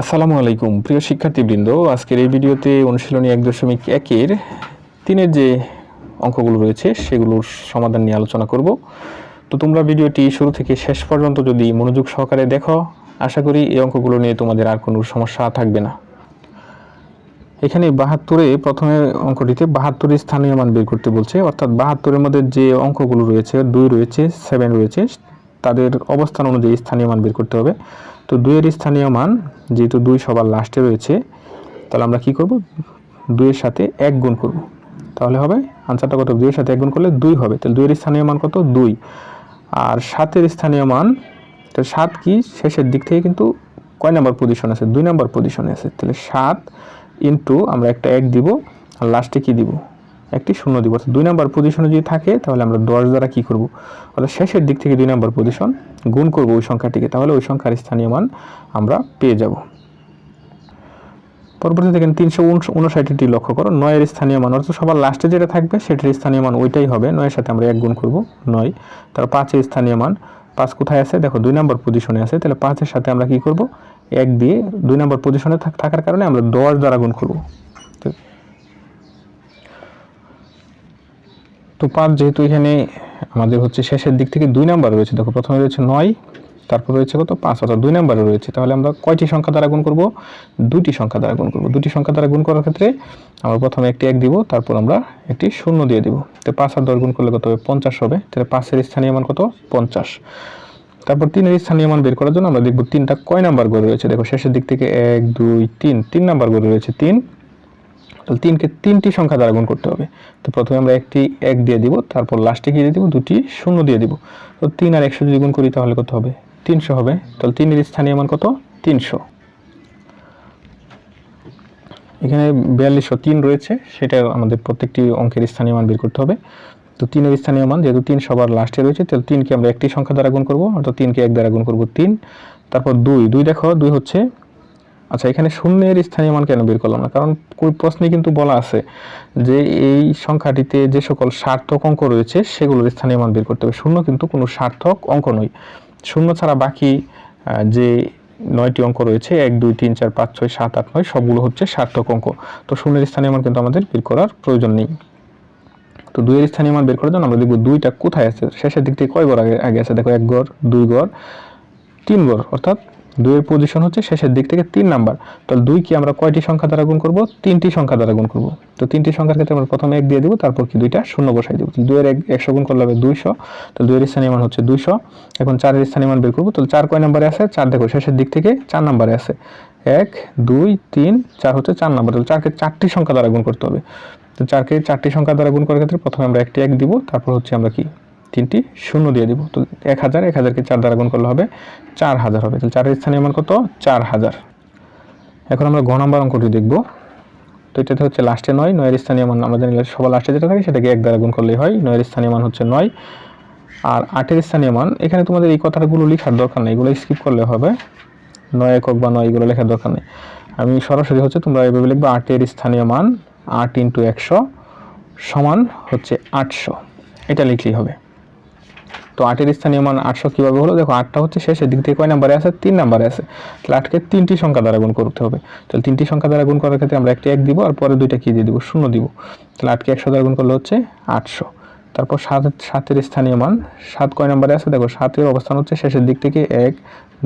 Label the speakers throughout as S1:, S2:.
S1: আসসালামু আলাইকুম প্রিয় শিক্ষার্থীবৃন্দ আজকের এই ভিডিওতে অনুশীলনী এক দশমিক একের তিনের যে অঙ্কগুলো রয়েছে সেগুলোর সমাধান নিয়ে আলোচনা করব তো তোমরা ভিডিওটি শুরু থেকে শেষ পর্যন্ত যদি মনোযোগ সহকারে দেখো আশা করি এই অঙ্কগুলো নিয়ে তোমাদের আর কোনো সমস্যা থাকবে না এখানে বাহাত্তরে প্রথমে অঙ্কটিতে বাহাত্তরের স্থানীয় মান বের করতে বলছে অর্থাৎ বাহাত্তরের মধ্যে যে অঙ্কগুলো রয়েছে দুই রয়েছে সেভেন রয়েছে তাদের অবস্থান অনুযায়ী স্থানীয় মান বের করতে হবে তো দুইয়ের স্থানীয় মান যেহেতু দুই সবার লাস্টে রয়েছে তাহলে আমরা কি করব দুইয়ের সাথে এক গুণ করব তাহলে হবে আনসারটা কত দুইয়ের সাথে এক গুণ করলে দুই হবে তাহলে দুইয়ের স্থানীয় মান কত দুই আর সাতের স্থানীয় মান তাহলে সাত কি শেষের দিক থেকে কিন্তু কয় নাম্বার পজিশন আছে দুই নাম্বার পজিশনে আছে তাহলে সাত ইন্টু আমরা একটা এক দিব আর লাস্টে কি দিব একটি শূন্য দিব অর্থাৎ দুই নম্বর পজিশনে যদি থাকে তাহলে আমরা দশ দ্বারা কি করব অর্থাৎ শেষের দিক থেকে দুই নম্বর পজিশন গুণ করব ওই সংখ্যাটিকে তাহলে ওই সংখ্যার স্থানীয় মান আমরা পেয়ে যাব পরবর্তী দেখেন তিনশো উনষাটটি লক্ষ্য করো নয়ের স্থানীয় মান অর্থাৎ সবার লাস্টে যেটা থাকবে সেটির স্থানীয় মান ওইটাই হবে নয়ের সাথে আমরা এক গুণ করব নয় তারপর পাঁচের স্থানীয় মান পাঁচ কোথায় আছে দেখো দুই নম্বর পজিশনে আছে তাহলে পাঁচের সাথে আমরা কি করব এক দিয়ে দুই নম্বর পজিশনে থাকার কারণে আমরা দশ দ্বারা গুণ করবো তো পাঁচ যেহেতু এখানে আমাদের হচ্ছে শেষের দিক থেকে দুই নাম্বার রয়েছে দেখো প্রথমে রয়েছে নয় তারপর রয়েছে কত পাঁচ অর্থাৎ দুই নাম্বারে রয়েছে তাহলে আমরা কয়টি সংখ্যা দ্বারা গুণ করবো দুটি সংখ্যা দ্বারা গুণ করব দুটি সংখ্যা দ্বারা গুণ করার ক্ষেত্রে আমরা প্রথমে একটি এক দিব তারপর আমরা একটি শূন্য দিয়ে দিব তো পাঁচ আর দশ গুণ করলে কত হবে পঞ্চাশ হবে তাহলে পাঁচের স্থানীয় মান কত পঞ্চাশ তারপর তিনের স্থানীয় মান বের করার জন্য আমরা দেখব তিনটা কয় নাম্বার গড়ে রয়েছে দেখো শেষের দিক থেকে এক দুই তিন তিন নাম্বার গড়ে রয়েছে তিন তাহলে তিনকে তিনটি সংখ্যা দ্বারা গুণ করতে হবে তো প্রথমে আমরা একটি এক দিয়ে দিব তারপর লাস্টে কি দিয়ে দিব দুটি শূন্য দিয়ে দিব তো তিন আর একশো যদি গুণ করি তাহলে কত হবে তিনশো হবে তাহলে তিনের স্থানীয় মান কত তিনশো এখানে বিয়াল্লিশশো তিন রয়েছে সেটা আমাদের প্রত্যেকটি অঙ্কের স্থানীয় মান বের করতে হবে তো তিনের স্থানীয় মান যেহেতু তিন সবার লাস্টে রয়েছে তাহলে তিনকে আমরা একটি সংখ্যা দ্বারা গুণ করবো অর্থাৎ তিনকে এক দ্বারা গুণ করবো তিন তারপর দুই দুই দেখো দুই হচ্ছে আচ্ছা এখানে শূন্যের স্থানীয় মান কেন বের করলাম না কারণ প্রশ্নে কিন্তু বলা আছে যে এই সংখ্যাটিতে যে সকল সার্থক অঙ্ক রয়েছে সেগুলোর স্থানীয় মান বের করতে হবে শূন্য কিন্তু কোনো সার্থক অঙ্ক নয় শূন্য ছাড়া বাকি যে নয়টি অঙ্ক রয়েছে এক দুই তিন চার পাঁচ ছয় সাত আট নয় সবগুলো হচ্ছে সার্থক অঙ্ক তো শূন্যের স্থানীয় মান কিন্তু আমাদের বের করার প্রয়োজন নেই তো দুইয়ের স্থানীয় মান বের করার জন্য আমরা দেখব দুইটা কোথায় আছে শেষের দিক থেকে কয় গড় আগে আগে আছে দেখো এক গড় দুই গড় তিন গড় অর্থাৎ দুইয়ের পজিশন হচ্ছে শেষের দিক থেকে তিন নাম্বার তাহলে দুই কি আমরা কয়টি সংখ্যা দ্বারা গুণ করবো তিনটি সংখ্যা দ্বারা গুণ করবো তো তিনটি সংখ্যার ক্ষেত্রে আমরা প্রথমে এক দিয়ে দেবো তারপর কি দুইটা শূন্য বসাই দেবো তাহলে দুইয়ের এক একশো গুণ করলে হবে দুইশো তাহলে দুইয়ের স্থানীয় মান হচ্ছে দুইশো এখন চারের স্থানীয় মান বের করবো তাহলে চার কয় নাম্বারে আছে চার দেখো শেষের দিক থেকে চার নাম্বারে আছে এক দুই তিন চার হচ্ছে চার নাম্বার তাহলে চারকে চারটি সংখ্যা দ্বারা গুণ করতে হবে তো চারকে চারটি সংখ্যা দ্বারা গুণ করার ক্ষেত্রে প্রথমে আমরা একটি এক দিব তারপর হচ্ছে আমরা কি তিনটি শূন্য দিয়ে দিব তো এক হাজার এক হাজারকে চার দ্বারা গুণ করলে হবে চার হাজার হবে তাহলে চারের স্থানীয় মান কত চার হাজার এখন আমরা ঘ নাম্বার অঙ্কটি দেখব তো এটাতে হচ্ছে লাস্টে নয় নয়ের স্থানীয় মান আমরা জানি সবার লাস্টে যেটা থাকে সেটাকে এক দ্বারা গুণ করলেই হয় নয়ের স্থানীয় মান হচ্ছে নয় আর আটের স্থানীয় মান এখানে তোমাদের এই কথাগুলো লেখার দরকার নেই এগুলো স্কিপ করলে হবে নয় একক বা নয় এগুলো লেখার দরকার নেই আমি সরাসরি হচ্ছে তোমরা এভাবে লিখবা আটের স্থানীয় মান আট ইন্টু একশো সমান হচ্ছে আটশো এটা লিখলেই হবে তো আটের স্থানীয় মান আটশো কীভাবে হলো দেখো আটটা হচ্ছে শেষের দিক থেকে কয় নাম্বারে আছে তিন নাম্বারে আছে তাহলে আটকে তিনটি সংখ্যা দ্বারা গুণ করতে হবে তাহলে তিনটি সংখ্যা দ্বারা গুণ করার ক্ষেত্রে আমরা একটি এক দিব আর পরে দুইটা কী দিয়ে দিব শূন্য দিব তাহলে আটকে একশো দ্বারা গুণ করলে হচ্ছে আটশো তারপর সাত সাতের স্থানীয় মান সাত কয় নাম্বারে আছে দেখো সাতের অবস্থান হচ্ছে শেষের দিক থেকে এক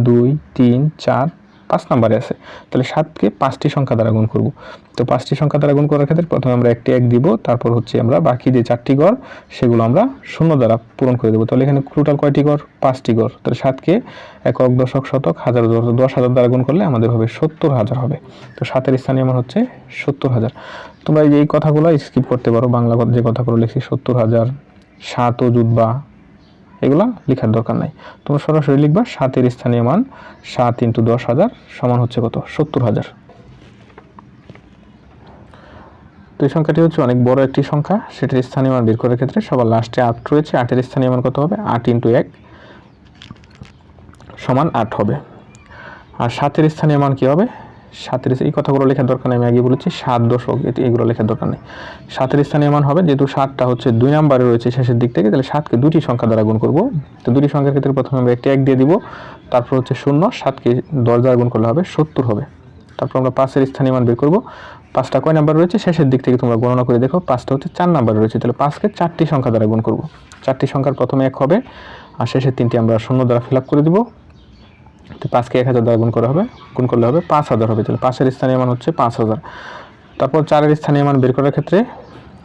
S1: দুই তিন চার পাঁচ নাম্বারে আছে তাহলে সাতকে পাঁচটি সংখ্যা দ্বারা গুণ করবো তো পাঁচটি সংখ্যা দ্বারা গুণ করার ক্ষেত্রে প্রথমে আমরা একটি এক দিব তারপর হচ্ছে আমরা বাকি যে চারটি গড় সেগুলো আমরা শূন্য দ্বারা পূরণ করে দেবো তাহলে এখানে টোটাল কয়টি গড় পাঁচটি গড় তাহলে সাতকে একক দশক শতক হাজার দশ হাজার দ্বারা গুণ করলে আমাদের হবে সত্তর হাজার হবে তো সাতের স্থানে আমার হচ্ছে সত্তর হাজার তোমরা এই কথাগুলো স্কিপ করতে পারো বাংলা যে কথাগুলো লিখছি সত্তর হাজার সাত ও জুতবা এগুলো লেখার দরকার নাই তোমরা সরাসরি লিখবা সাতের স্থানীয় মান সাত ইন্টু দশ হাজার সমান হচ্ছে কত সত্তর হাজার তো এই সংখ্যাটি হচ্ছে অনেক বড় একটি সংখ্যা সেটির স্থানীয় মান বের করার ক্ষেত্রে সবার লাস্টে আট রয়েছে আটের স্থানীয় মান কত হবে আট ইন্টু এক সমান আট হবে আর সাতের স্থানীয় মান কী হবে সাতের এই কথাগুলো লেখার দরকার নেই আমি আগে বলেছি সাত দশক এগুলো লেখার দরকার নেই সাতের স্থানীয় মান হবে যেহেতু সাতটা হচ্ছে দুই নাম্বারে রয়েছে শেষের দিক থেকে তাহলে সাতকে দুটি সংখ্যা দ্বারা গুণ করব তো দুটি সংখ্যার ক্ষেত্রে প্রথমে আমরা একটি এক দিয়ে দিব তারপর হচ্ছে শূন্য সাতকে দশ দ্বারা গুণ করলে হবে সত্তর হবে তারপর আমরা পাঁচের স্থানীয় মান বের করবো পাঁচটা কয় নাম্বার রয়েছে শেষের দিক থেকে তোমরা গণনা করে দেখো পাঁচটা হচ্ছে চার নাম্বারে রয়েছে তাহলে পাঁচকে চারটি সংখ্যা দ্বারা গুণ করবো চারটি সংখ্যার প্রথমে এক হবে আর শেষের তিনটি আমরা শূন্য দ্বারা ফিল করে দেবো তো পাঁচকে এক হাজার দ্বারা গুণ করা হবে গুণ করলে হবে পাঁচ হাজার হবে তাহলে পাঁচের স্থানীয় মান হচ্ছে পাঁচ হাজার তারপর চারের স্থানীয় মান বের করার ক্ষেত্রে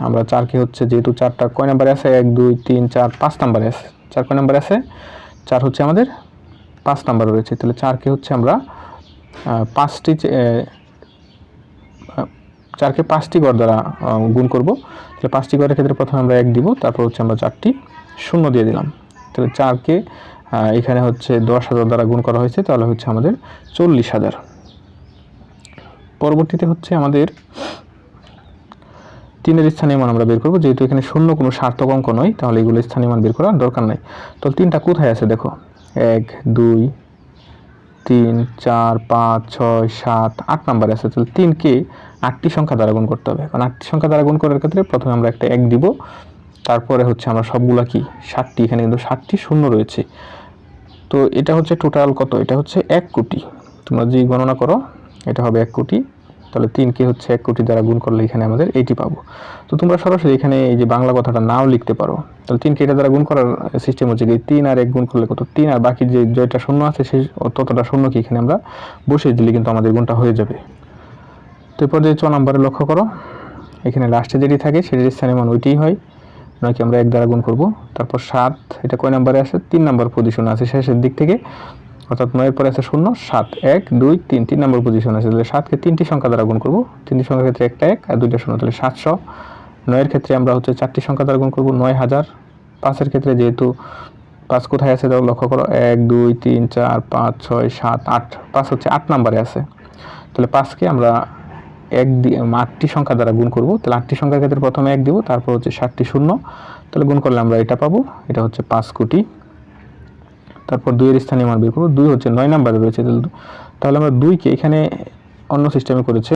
S1: আমরা চারকে হচ্ছে যেহেতু চারটা কয় নাম্বারে আছে এক দুই তিন চার পাঁচ নাম্বারে আছে চার কয় নাম্বারে আছে চার হচ্ছে আমাদের পাঁচ নাম্বার রয়েছে তাহলে চারকে হচ্ছে আমরা পাঁচটি চারকে পাঁচটি গড় দ্বারা গুণ করব তাহলে পাঁচটি গড়ের ক্ষেত্রে প্রথমে আমরা এক দিব তারপর হচ্ছে আমরা চারটি শূন্য দিয়ে দিলাম তাহলে চারকে এখানে হচ্ছে দশ হাজার দ্বারা গুণ করা হয়েছে তাহলে হচ্ছে আমাদের চল্লিশ হাজার পরবর্তীতে হচ্ছে আমাদের তিনের স্থানীয় মান আমরা বের করবো যেহেতু এখানে শূন্য কোনো সার্থক অঙ্ক নয় তাহলে এগুলো স্থানীয় মান বের করার দরকার নাই তো তিনটা কোথায় আছে দেখো এক দুই তিন চার পাঁচ ছয় সাত আট নাম্বার আছে তাহলে তিনকে আটটি সংখ্যা দ্বারা গুণ করতে হবে কারণ আটটি সংখ্যা দ্বারা গুণ করার ক্ষেত্রে প্রথমে আমরা একটা এক দিব তারপরে হচ্ছে আমরা সবগুলা কি ষাটটি এখানে কিন্তু ষাটটি শূন্য রয়েছে তো এটা হচ্ছে টোটাল কত এটা হচ্ছে এক কোটি তোমরা যদি গণনা করো এটা হবে এক কোটি তাহলে তিনকে হচ্ছে এক কোটি দ্বারা গুণ করলে এখানে আমাদের এইটি পাবো তো তোমরা সরাসরি এখানে এই যে বাংলা কথাটা নাও লিখতে পারো তাহলে তিনকে এটা দ্বারা গুণ করার সিস্টেম হচ্ছে কি তিন আর এক গুণ করলে কত তিন আর বাকি যে জয়টা শূন্য আছে সেই ততটা কি এখানে আমরা বসিয়ে দিলে কিন্তু আমাদের গুণটা হয়ে যাবে তো এরপর যে ছ নম্বরে লক্ষ্য করো এখানে লাস্টে যেটি থাকে সেটির স্থানে মান ওইটিই হয় নয়কে আমরা এক দ্বারা গুণ করব তারপর সাত এটা কয় নাম্বারে আছে তিন নাম্বার পজিশন আছে শেষের দিক থেকে অর্থাৎ নয়ের পরে আছে শূন্য সাত এক দুই তিন তিন নম্বর পজিশন আছে তাহলে সাতকে তিনটি সংখ্যা দ্বারা গুণ করবো তিনটি সংখ্যার ক্ষেত্রে একটা এক আর দুইটা শূন্য তাহলে সাতশো নয়ের ক্ষেত্রে আমরা হচ্ছে চারটি সংখ্যা দ্বারা গুণ করবো নয় হাজার পাঁচের ক্ষেত্রে যেহেতু পাঁচ কোথায় আছে তাহলে লক্ষ্য করো এক দুই তিন চার পাঁচ ছয় সাত আট পাঁচ হচ্ছে আট নাম্বারে আছে তাহলে পাঁচকে আমরা এক দিয়ে আটটি সংখ্যা দ্বারা গুণ করব তাহলে আটটি সংখ্যার ক্ষেত্রে প্রথমে এক দিব তারপর হচ্ছে ষাটটি শূন্য তাহলে গুণ করলে আমরা এটা পাবো এটা হচ্ছে পাঁচ কোটি তারপর দুইয়ের স্থানে আমার বের করবো দুই হচ্ছে নয় নাম্বারে রয়েছে তাহলে আমরা দুইকে এখানে অন্য সিস্টেমে করেছে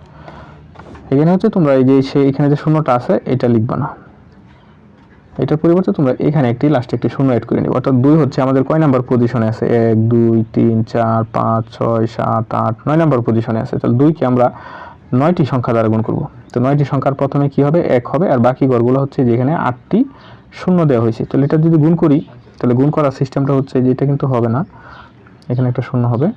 S1: এখানে হচ্ছে তোমরা এই যে সে এখানে যে শূন্যটা আছে এটা লিখবে না এটার পরিবর্তে তোমরা এখানে একটি লাস্টে একটি শূন্য অ্যাড করে নিবে অর্থাৎ দুই হচ্ছে আমাদের কয় নাম্বার পজিশনে আছে এক দুই তিন চার পাঁচ ছয় সাত আট নয় নাম্বার পজিশনে আছে তাহলে দুইকে আমরা নয়টি সংখ্যা দ্বারা গুণ করব তো নয়টি সংখ্যার প্রথমে কি হবে এক হবে আর বাকি গড়গুলো হচ্ছে যেখানে আটটি শূন্য দেওয়া হয়েছে তাহলে এটা যদি গুণ করি তাহলে গুণ করার সিস্টেমটা হচ্ছে যে এটা কিন্তু হবে না এখানে একটা শূন্য হবে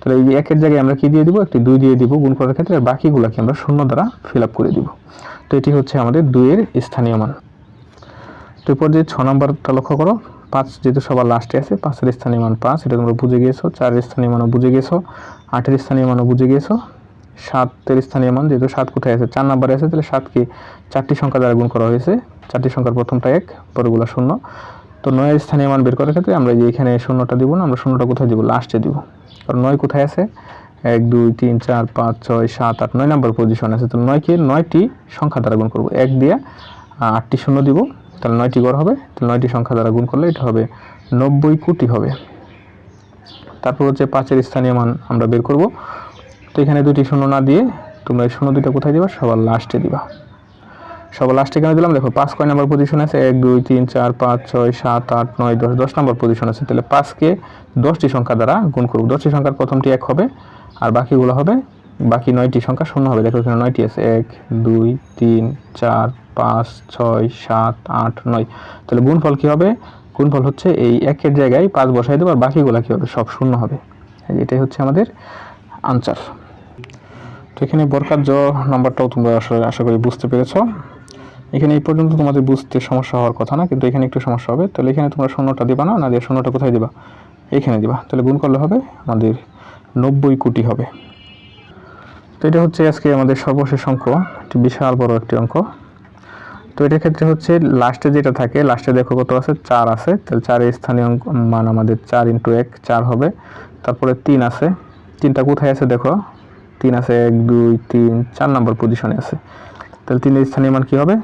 S1: তাহলে এই একের জায়গায় আমরা কি দিয়ে দিব একটি দুই দিয়ে দিব গুণ করার ক্ষেত্রে বাকিগুলোকে আমরা শূন্য দ্বারা ফিল আপ করে দিব তো এটি হচ্ছে আমাদের দুইয়ের স্থানীয় মান তো এরপর যে ছ নম্বরটা লক্ষ্য করো পাঁচ যেহেতু সবার লাস্টে আছে পাঁচের স্থানীয় মান পাঁচ এটা তোমরা বুঝে গিয়েছো চারের স্থানীয় মানও বুঝে গেছো আটের স্থানীয় মানও বুঝে গিয়েছো সাতের স্থানীয় মান যেহেতু সাত কোথায় আছে চার নাম্বারে আছে তাহলে সাতকে চারটি সংখ্যা দ্বারা গুণ করা হয়েছে চারটি সংখ্যার প্রথমটা এক পরগুলো শূন্য তো নয়ের স্থানীয় মান বের করার ক্ষেত্রে আমরা যে এখানে শূন্যটা দিব না আমরা শূন্যটা কোথায় দিব লাস্টে দিব কারণ নয় কোথায় আছে এক দুই তিন চার পাঁচ ছয় সাত আট নয় নাম্বার পজিশন আছে তো নয়কে নয়টি সংখ্যা দ্বারা গুণ করব এক দিয়ে আটটি শূন্য দিব তাহলে নয়টি গড় হবে তাহলে নয়টি সংখ্যা দ্বারা গুণ করলে এটা হবে নব্বই কোটি হবে তারপর হচ্ছে পাঁচের স্থানীয় মান আমরা বের করব তো এখানে দুটি শূন্য না দিয়ে তোমরা এই শূন্য দুইটা কোথায় দিবা সবার লাস্টে দিবা সবার লাস্টে কেন দিলাম দেখো পাঁচ কয় নাম্বার পজিশন আছে এক দুই তিন চার পাঁচ ছয় সাত আট নয় দশ দশ নাম্বার পজিশন আছে তাহলে পাঁচকে দশটি সংখ্যা দ্বারা গুণ করব দশটি সংখ্যার প্রথমটি এক হবে আর বাকিগুলো হবে বাকি নয়টি সংখ্যা শূন্য হবে দেখো এখানে নয়টি আছে এক দুই তিন চার পাঁচ ছয় সাত আট নয় তাহলে গুণফল কী হবে গুণফল হচ্ছে এই একের জায়গায় পাঁচ বসাই দেবো আর বাকিগুলো কী হবে সব শূন্য হবে এটাই হচ্ছে আমাদের আনসার তো এখানে বরকার জ নাম্বারটাও তোমরা আশা করি বুঝতে পেরেছ এখানে এই পর্যন্ত তোমাদের বুঝতে সমস্যা হওয়ার কথা না কিন্তু এখানে একটু সমস্যা হবে তাহলে এখানে তোমরা শূন্যটা দিবা না না দিয়ে শূন্যটা কোথায় দিবা এখানে দিবা তাহলে গুণ করলে হবে আমাদের নব্বই কোটি হবে তো এটা হচ্ছে আজকে আমাদের সর্বশেষ অঙ্ক একটি বিশাল বড় একটি অঙ্ক তো এটার ক্ষেত্রে হচ্ছে লাস্টে যেটা থাকে লাস্টে দেখো কত আছে চার আছে তাহলে চারের স্থানীয় অঙ্ক মান আমাদের চার ইন্টু এক চার হবে তারপরে তিন আছে তিনটা কোথায় আছে দেখো তিন আছে এক দুই তিন চার নম্বর পজিশনে আছে তাহলে তিনের স্থানীয় মান কী হবে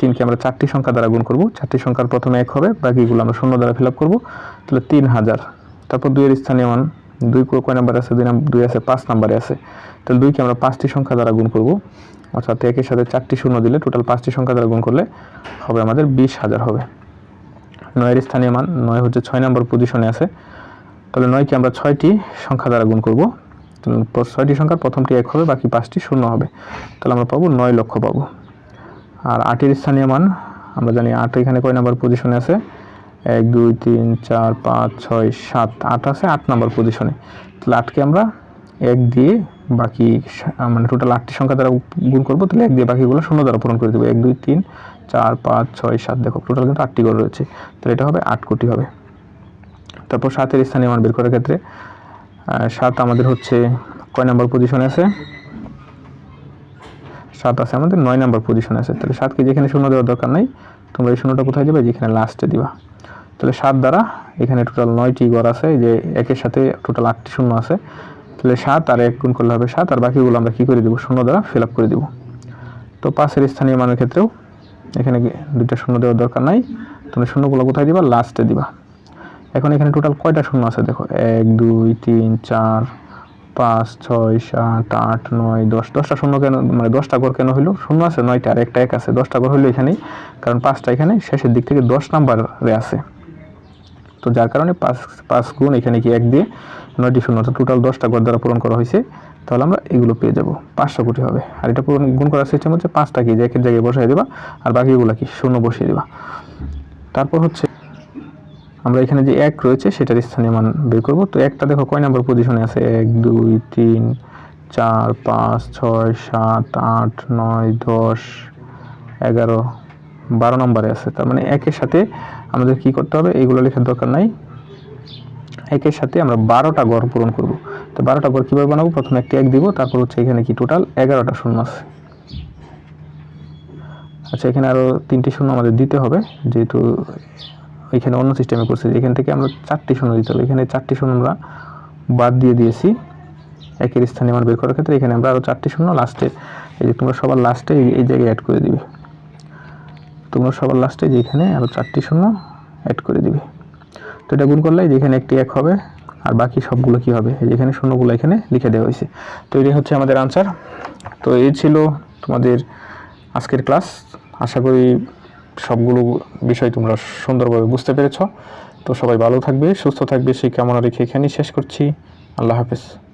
S1: তিনকে আমরা চারটি সংখ্যা দ্বারা গুণ করবো চারটি সংখ্যার প্রথমে এক হবে বাকিগুলো আমরা শূন্য দ্বারা ফিল আপ করবো তাহলে তিন হাজার তারপর দুইয়ের স্থানীয় মান দুই কয় নাম্বারে আছে দুই দুই আছে পাঁচ নাম্বারে আছে তাহলে দুইকে আমরা পাঁচটি সংখ্যা দ্বারা গুণ করবো অর্থাৎ একের সাথে চারটি শূন্য দিলে টোটাল পাঁচটি সংখ্যা দ্বারা গুণ করলে হবে আমাদের বিশ হাজার হবে নয়ের স্থানীয় মান নয় হচ্ছে ছয় নম্বর পজিশনে আছে তাহলে নয়কে আমরা ছয়টি সংখ্যা দ্বারা গুণ করব ছয়টি সংখ্যার প্রথমটি এক হবে বাকি পাঁচটি শূন্য হবে তাহলে আমরা পাবো নয় লক্ষ পাবো আর আটের স্থানীয় মান আমরা জানি আট এখানে কয় নাম্বার পজিশনে আছে এক দুই তিন চার পাঁচ ছয় সাত আট আছে আট নাম্বার পজিশনে তাহলে আটকে আমরা এক দিয়ে বাকি মানে টোটাল আটটি সংখ্যা দ্বারা গুণ করবো তাহলে এক দিয়ে বাকিগুলো শূন্য দ্বারা পূরণ করে দেবো এক দুই তিন চার পাঁচ ছয় সাত দেখো টোটাল কিন্তু আটটি করে রয়েছে তাহলে এটা হবে আট কোটি হবে তারপর সাতের স্থানীয় মান বের করার ক্ষেত্রে সাত আমাদের হচ্ছে কয় নাম্বার পজিশনে আছে সাত আছে আমাদের নয় নাম্বার পজিশনে আছে তাহলে সাতকে যেখানে শূন্য দেওয়ার দরকার নেই তোমরা এই শূন্যটা কোথায় দেবে যেখানে লাস্টে দিবা তাহলে সাত দ্বারা এখানে টোটাল নয়টি গড় আছে যে একের সাথে টোটাল আটটি শূন্য আছে তাহলে সাত আর এক গুণ করলে হবে সাত আর বাকিগুলো আমরা কী করে দেবো শূন্য দ্বারা ফিল আপ করে দেবো তো পাশের স্থানীয় মানের ক্ষেত্রেও এখানে দুইটা শূন্য দেওয়ার দরকার নাই তুমি শূন্যগুলো কোথায় দিবা লাস্টে দিবা এখন এখানে টোটাল কয়টা শূন্য আছে দেখো এক দুই তিন চার পাঁচ ছয় সাত আট নয় দশ দশটা শূন্য কেন মানে দশটা ঘর কেন হইলো শূন্য আছে নয়টা আর একটা এক আছে দশটা ঘর হইলো এখানেই কারণ পাঁচটা এখানে শেষের দিক থেকে দশ নাম্বারে আছে তো যার কারণে পাঁচ পাঁচ গুণ এখানে কি এক দিয়ে নয়টি শূন্য অর্থাৎ টোটাল দশটা ঘর দ্বারা পূরণ করা হয়েছে তাহলে আমরা এগুলো পেয়ে যাব পাঁচশো কোটি হবে আর এটা পূরণ গুণ করার সিস্টেম হচ্ছে পাঁচটা কি একের জায়গায় বসাই দেবা আর বাকিগুলো কি শূন্য বসিয়ে দেবা তারপর হচ্ছে আমরা এখানে যে এক রয়েছে সেটার স্থানীয় মান বের করব তো একটা দেখো কয় নাম্বার পজিশনে আছে এক দুই তিন চার পাঁচ ছয় সাত আট নয় দশ এগারো বারো নম্বরে আছে তার মানে একের সাথে আমাদের কি করতে হবে এইগুলো লেখার দরকার নাই একের সাথে আমরা বারোটা গড় পূরণ করব তো বারোটা গড় কীভাবে বানাবো প্রথমে একটি এক দিব তারপর হচ্ছে এখানে কি টোটাল এগারোটা শূন্য আছে আচ্ছা এখানে আরও তিনটি শূন্য আমাদের দিতে হবে যেহেতু এখানে অন্য সিস্টেমে করছি এখান থেকে আমরা চারটি শূন্য দিতে হবে এখানে চারটি শূন্য আমরা বাদ দিয়ে দিয়েছি একের স্থানে আমার বের করার ক্ষেত্রে এখানে আমরা আরও চারটি শূন্য লাস্টে এই যে তোমরা সবার লাস্টে এই জায়গায় অ্যাড করে দিবে তোমরা সবার লাস্টে যেখানে আরও চারটি শূন্য অ্যাড করে দিবে তো এটা গুণ করলে যেখানে একটি এক হবে আর বাকি সবগুলো কি হবে যেখানে শূন্যগুলো এখানে লিখে দেওয়া হয়েছে তো এটাই হচ্ছে আমাদের আনসার তো এই ছিল তোমাদের আজকের ক্লাস আশা করি সবগুলো বিষয় তোমরা সুন্দরভাবে বুঝতে পেরেছ তো সবাই ভালো থাকবে সুস্থ থাকবে সেই কামনা রেখে এখানেই শেষ করছি আল্লাহ হাফেজ